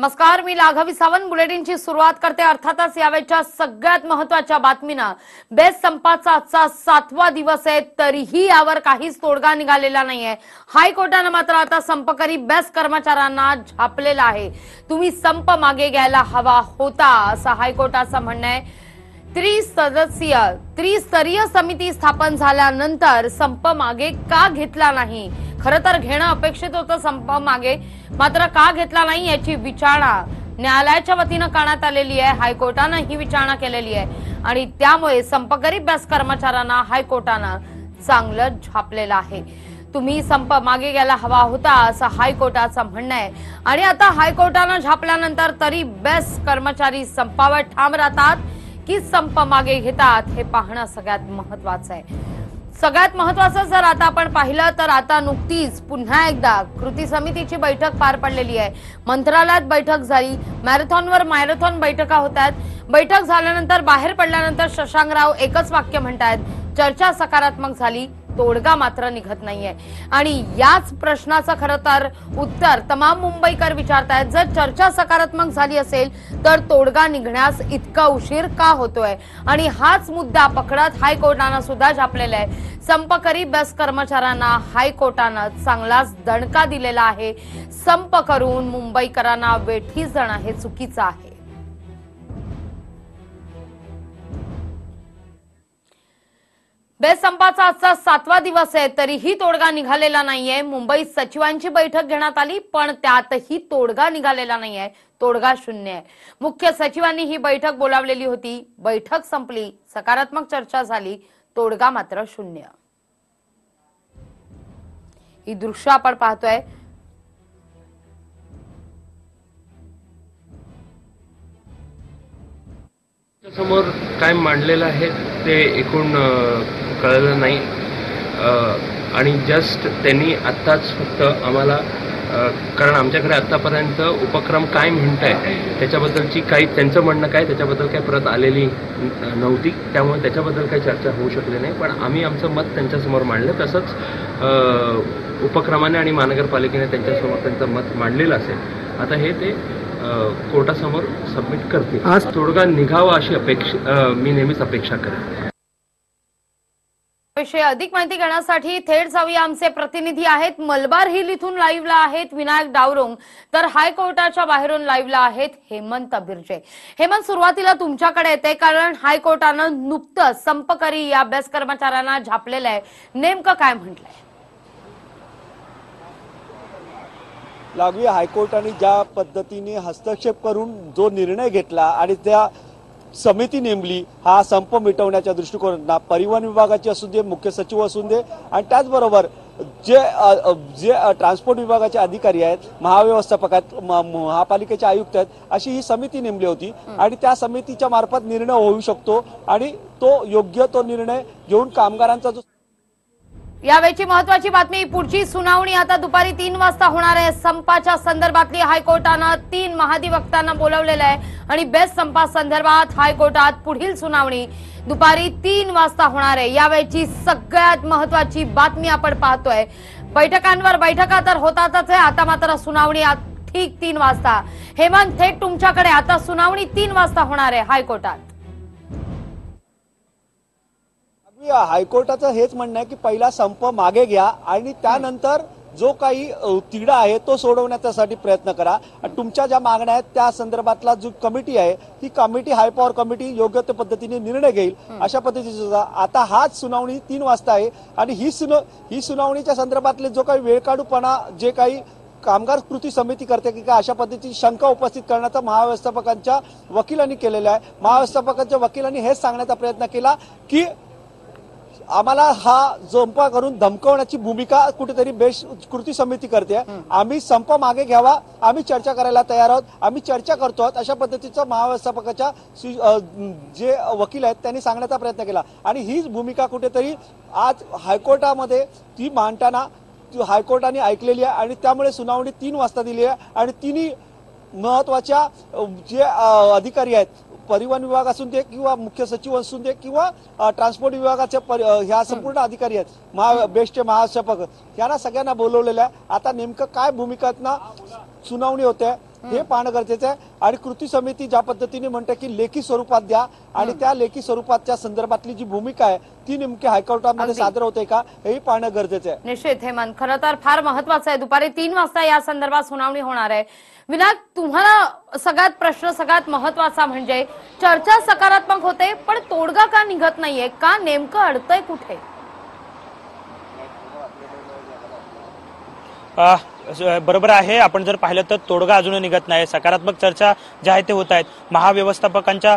नमस्कार मी लाघवी सावंत. बुलेटिनची सुरुवात करते. अर्थातच यावेळच्या सगळ्यात महत्त्वाच्या बातमीनं. बेस्ट संपाचा आजचा सातवा दिवस आहे तरीही यावर काहीच तोडगा निघालेला नाहीये. हायकोर्टानं मात्र आता संपकरी बेस्ट कर्मचाऱ्यांना झापलेला आहे. तुम्ही संप मागे घ्यायला हवा होता असं हायकोर्टाचं म्हणणं आहे. त्रिसदस्यीय त्रिस्तरीय समिती स्थापन झाल्यानंतर संप मागे का घेतला नाही? खरं तर घेणं अपेक्षित होतं संप मागे मात्र का घेतला नाही याची विचारणा न्यायालयाच्या वतीनं करण्यात आलेली आहे. हायकोर्टानं ही विचारणा केलेली आहे. आणि त्यामुळे संपकरी बस कर्मचाऱ्यांना हायकोर्टानं चांगलं झापलेलं आहे. तुम्ही संप मागे घ्यायला हवा होता असं हायकोर्टाचं म्हणणं आहे. आणि आता हायकोर्टानं झापल्यानंतर तरी बेस्ट कर्मचारी संपावर ठाम राहतात की संप मागे घेतात हे पाहणं सगळ्यात महत्वाचं आहे. सगळ्यात महत्वाचं जर आता आपण पाहिलं तर आता नुकतीच पुन्हा एकदा कृती समितीची बैठक पार पडलेली आहे. मंत्रालयात बैठक झाली मॅरेथॉनवर मॅरेथॉन बैठका होत आहेत बैठक झाल्यानंतर बाहेर पडल्यानंतर शशांकराव एकच वाक्य म्हणतायत चर्चा सकारात्मक झाली तोडगा मात्र निघत नाहीये. आणि याच प्रश्नाचं खरं तर उत्तर तमाम मुंबईकर विचारतायत जर चर्चा सकारात्मक झाली असेल तर तोडगा निघण्यास इतका उशीर का होतोय? आणि हाच मुद्दा पकडत हायकोर्टानं सुद्धा झापलेला आहे. संपकरी बस कर्मचाऱ्यांना हायकोर्टानं चांगलाच दणका दिलेला आहे. संप करून मुंबईकरांना वेठी जाणं हे चुकीचं आहे. बेसंपाचा आजचा सातवा दिवस आहे तरीही तोडगा निघालेला नाहीये. मुंबईत सचिवांची बैठक घेण्यात आली पण त्यातही तोडगा निघालेला नाहीये. तोडगा शून्य आहे. मुख्य सचिवांनी ही बैठक बोलावलेली होती. बैठक संपली सकारात्मक चर्चा झाली. तोडगा मात्र शून्य. ही दृश्य आपण पाहतोय. समोर काय मांडलेलं आहे ते एकूण कळलं नाही. आणि जस्ट त्यांनी आत्ताच फक्त आम्हाला कारण आमच्याकडे आत्तापर्यंत उपक्रम काय म्हणत आहे त्याच्याबद्दलची काही त्यांचं म्हणणं काय त्याच्याबद्दल काही परत आलेली नव्हती त्यामुळे त्याच्याबद्दल काही चर्चा होऊ शकली नाही. पण आम्ही आमचं मत त्यांच्यासमोर मांडलं तसंच उपक्रमाने आणि महानगरपालिकेने त्यांच्यासमोर त्यांचं मत मांडलेलं असेल. आता हे ते कोर्टासमोर सबमिट करतील. आज तोडगा निघावा अशी अपेक्षा मी नेहमीच अपेक्षा करेन विषयी अधिक माहिती घेण्यासाठी थेट जाऊया. आमचे प्रतिनिधी आहेत. मलबार हिल इथून लाईव्हला आहेत विनायक डावरोंग. तर हायकोर्टाच्या बाहेरून लाईव्हला आहेत हेमंत बिर्जे. हेमंत सुरुवातीला तुमच्याकडे येते कारण हायकोर्टानं नुकतंच संपकरी या अभ्यास कर्मचाऱ्यांना झापलेलं आहे. नेमकं काय म्हटलंय? लागवी हायकोर्टाने ज्या पद्धतीने हस्तक्षेप करून जो निर्णय घेतला आणि त्या समिती नेमली हा संप मिटवण्याच्या दृष्टिकोनात परिवहन विभागाची असू दे मुख्य सचिव असू दे आणि त्याचबरोबर जे जे ट्रान्सपोर्ट विभागाचे अधिकारी आहेत महाव्यवस्थापक आहेत महापालिकेचे आयुक्त आहेत अशी ही समिती नेमली होती. आणि त्या समितीच्या मार्फत निर्णय होऊ शकतो आणि तो योग्य तो निर्णय घेऊन कामगारांचा जो यावेळची महत्वाची बातमी पुढची सुनावणी आता दुपारी तीन वाजता होणार आहे. संपाच्या संदर्भातली हायकोर्टानं तीन महाधिवक्तांना बोलवलेलं आहे आणि बेस्ट संपा संदर्भात हायकोर्टात पुढील सुनावणी दुपारी तीन वाजता होणार आहे. यावेळची सगळ्यात महत्वाची बातमी आपण पाहतोय. बैठकांवर बैठका तर होतातच आहे. आता मात्र सुनावणी ठीक तीन वाजता. हेमंत थेट तुमच्याकडे. आता सुनावणी तीन वाजता होणार आहे हायकोर्टात. हायकोर्टाचं हेच म्हणणं आहे की पहिला संप मागे घ्या आणि त्यानंतर जो काही तिढा आहे तो सोडवण्यासाठी प्रयत्न करा. आणि तुमच्या ज्या मागण्या आहेत त्या संदर्भातला जो कमिटी आहे ही कमिटी हाय पॉवर कमिटी योग्य त्या पद्धतीने निर्णय घेईल. अशा पद्धतीची आता हाच सुनावणी तीन वाजता आहे. आणि ही सुना ही सुनावणीच्या संदर्भातले जो काही वेळकाढूपणा जे काही कामगार कृती समिती करते की काय अशा पद्धतीची शंका उपस्थित करण्याचा महाव्यवस्थापकांच्या वकिलांनी केलेला आहे. महाव्यवस्थापकांच्या वकिलांनी हेच सांगण्याचा प्रयत्न केला की आम्हाला हा संप करून धमकवण्याची भूमिका कुठेतरी बेश कृती समिती करते. आम्ही संप मागे घ्यावा आम्ही चर्चा करायला तयार आहोत आम्ही चर्चा करतो आहोत अशा पद्धतीचं महाव्यवस्थापकाच्या जे वकील आहेत त्यांनी सांगण्याचा प्रयत्न केला. आणि हीच भूमिका कुठेतरी आज हायकोर्टामध्ये ती मांडताना ती हायकोर्टाने ऐकलेली आहे आणि त्यामुळे सुनावणी तीन वाजता दिली आहे. आणि तिन्ही महत्त्वाच्या जे अधिकारी आहेत परिवहन विभाग असून दे किंवा मुख्य सचिव असून दे किंवा ट्रान्सपोर्ट विभागाचे ह्या संपूर्ण अधिकारी आहेत. महा बेस्टचे महाशापक यांना सगळ्यांना बोलवलेलं आहे. आता नेमकं काय भूमिकातना सुनावणी होते. हे पाहणं गरजेचं आहे. आणि कृती समिती ज्या पद्धतीने म्हणते की लेखी स्वरूपात द्या आणि त्या लेखी स्वरूपातच्या संदर्भातली जी भूमिका आहे ती नेमकी हायकोर्टामध्ये. सादर होते का हेही पाहणं गरजेचं आहे. निश्चित हेमंत. खरं तर फार महत्वाचं आहे. दुपारी तीन वाजता या संदर्भात सुनावणी होणार आहे. विनायक तुम्हाला सगळ्यात प्रश्न सगळ्यात महत्त्वाचा म्हणजे चर्चा सकारात्मक होते पण तोडगा का निघत नाहीये? का नेमकं अडतंय कुठे? बरोबर आहे. आपण जर पाहिलं तर तोडगा अजूनही निघत नाही. सकारात्मक चर्चा ज्या आहेत ते होत आहेत महाव्यवस्थापकांच्या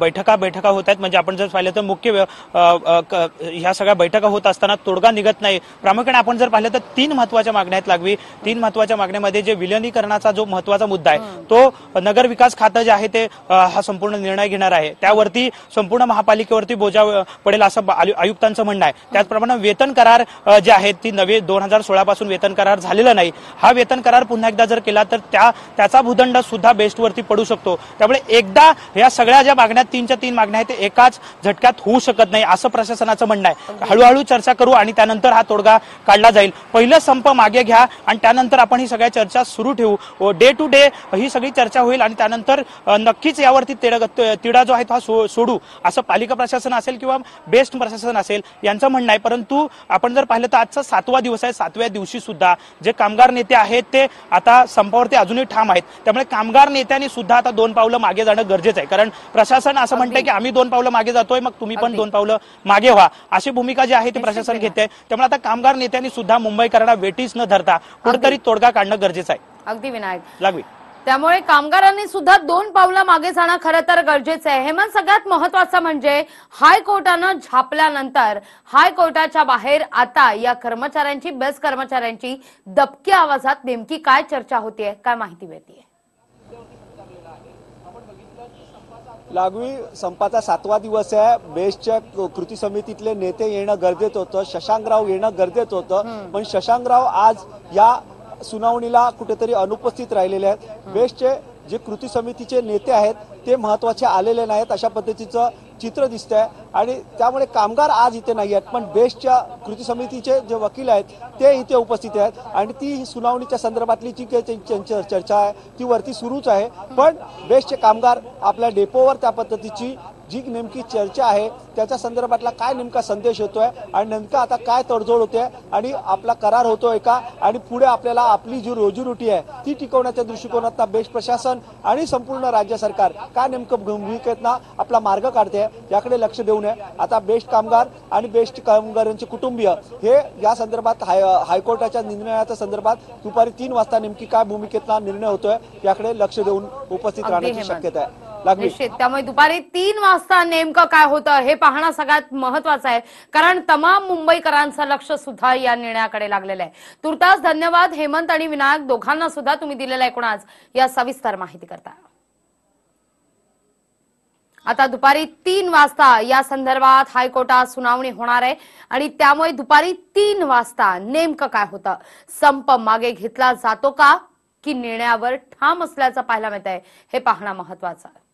बैठका बैठका होत आहेत. म्हणजे आपण जर पाहिलं तर मुख्य ह्या सगळ्या बैठका होत असताना तोडगा निघत नाही. प्रामुख्याने आपण जर पाहिलं तर तीन महत्त्वाच्या मागण्या आहेत लागवी. तीन महत्त्वाच्या मागण्यामध्ये जे विलिनीकरणाचा जो महत्त्वाचा मुद्दा आहे तो नगर विकास खातं जे आहे ते हा संपूर्ण निर्णय घेणार आहे. त्यावरती संपूर्ण महापालिकेवरती बोजा पडेल असं आयुक्तांचं म्हणणं आहे. त्याचप्रमाणे वेतन करार जे आहेत ती नवे दोन हजार सोळा पासून वेतन करार झालेला नाही. हा वेतन करार पुन्हा एकदा जर केला तर त्या त्याचा भूदंड सुद्धा बेस्टवरती पडू शकतो. त्यामुळे एकदा या सगळ्या ज्या मागण्या तीनच्या तीन मागण्या आहेत ते एकाच झटक्यात होऊ शकत नाही असं प्रशासनाचं म्हणणं आहे. हळूहळू चर्चा करू आणि त्यानंतर हा तोडगा काढला जाईल. पहिलं संप मागे घ्या आणि त्यानंतर आपण ही सगळ्या चर्चा सुरू ठेवू. डे टू डे ही सगळी चर्चा होईल आणि त्यानंतर नक्कीच यावरती तिढ- तिढा जो आहे तो हा सोडू. असं पालिका प्रशासन असेल किंवा बेस्ट प्रशासन असेल यांचं म्हणणं आहे. परंतु आपण जर पाहिलं तर आजचा सातवा दिवस आहे. सातव्या दिवशी सुद्धा जे कामगार नेते आहेत ते आता संपावरती अजूनही ठाम आहेत. त्यामुळे कामगार नेत्यांनी सुद्धा आता दोन पावलं मागे जाणं गरजेचं आहे. कारण प्रशासन असं म्हणतंय की आम्ही दोन पावलं मागे जातोय मग तुम्ही पण. दोन पावलं मागे व्हा. अशी भूमिका जी आहे ती प्रशासन. घेते त्यामुळे आता कामगार नेत्यांनी सुद्धा मुंबईकरांना वेटीस न धरता कुठेतरी तोडगा काढणं गरजेचं आहे. अगदी विनायक. लागवी. त्यामुळे कामगारांनी सुद्धा दोन पावलं मागे जाणं खरं तर गरजेचं आहे. हेमंत सगळ्यात महत्वाचं म्हणजे हायकोर्टानं झापल्यानंतर हायकोर्टाच्या बाहेर आता या कर्मचाऱ्यांची बेस्ट कर्मचाऱ्यांची दबक्या आवाजात नेमकी काय चर्चा होतीये काय माहिती मिळतीये? लागवी संपाचा सातवा दिवस आहे. बेस्टच्या कृती समितीतले नेते येणं गरजेचं होतं. शशांकराव येणं गरजेचं होतं. पण शशांकराव आज या सुनावणीला कुठेतरी अनुपस्थित राहिलेले आहेत. बेस्टचे जे कृती समितीचे नेते आहेत ते महत्त्वाचे आलेले नाहीत अशा पद्धतीचं चित्र दिसतंय. आणि त्यामुळे कामगार आज इथे नाही आहेत पण बेस्टच्या कृती समितीचे जे वकील आहेत ते इथे उपस्थित आहेत. आणि ती सुनावणीच्या संदर्भातली जी काही चर्चा आहे ती वरती सुरूच आहे. पण बेस्टचे कामगार आपल्या डेपोवर त्या पद्धतीची जी नेमकी चर्चा आहे त्याच्या संदर्भातला काय नेमका संदेश येतोय आणि नेमका आता काय तडजोड होते आणि आपला करार होतोय का आणि पुढे आपल्याला आपली जी रोजीरोटी आहे ती टिकवण्याच्या दृष्टिकोनात बेस्ट प्रशासन आणि संपूर्ण राज्य सरकार काय नेमकं भूमिकेतना आपला मार्ग काढते याकडे लक्ष देऊ नये आता बेस्ट कामगार आणि बेस्ट कामगारांचे कुटुंबीय हे या संदर्भात हाय हायकोर्टाच्या निर्णयाच्या संदर्भात दुपारी तीन वाजता नेमकी काय भूमिकेतला निर्णय होतोय याकडे लक्ष देऊन उपस्थित राहण्याची. शक्यता आहे लागली. निश्चित त्यामुळे दुपारी तीन वाजता नेमकं काय होतं हे पाहणं सगळ्यात महत्वाचं आहे. कारण तमाम मुंबईकरांचं लक्ष सुद्धा या निर्णयाकडे लागलेलं आहे. तुर्तास धन्यवाद हेमंत आणि विनायक दोघांना सुद्धा तुम्ही दिलेला आहे आज. या सविस्तर माहिती करता. आता दुपारी तीन वाजता या संदर्भात हायकोर्टात सुनावणी होणार आहे आणि त्यामुळे दुपारी तीन वाजता नेमकं काय होतं? संप मागे घेतला जातो का? की निर्णयावर ठाम असल्याचं पाहायला मिळत आहे हे पाहणं महत्वाचं आहे.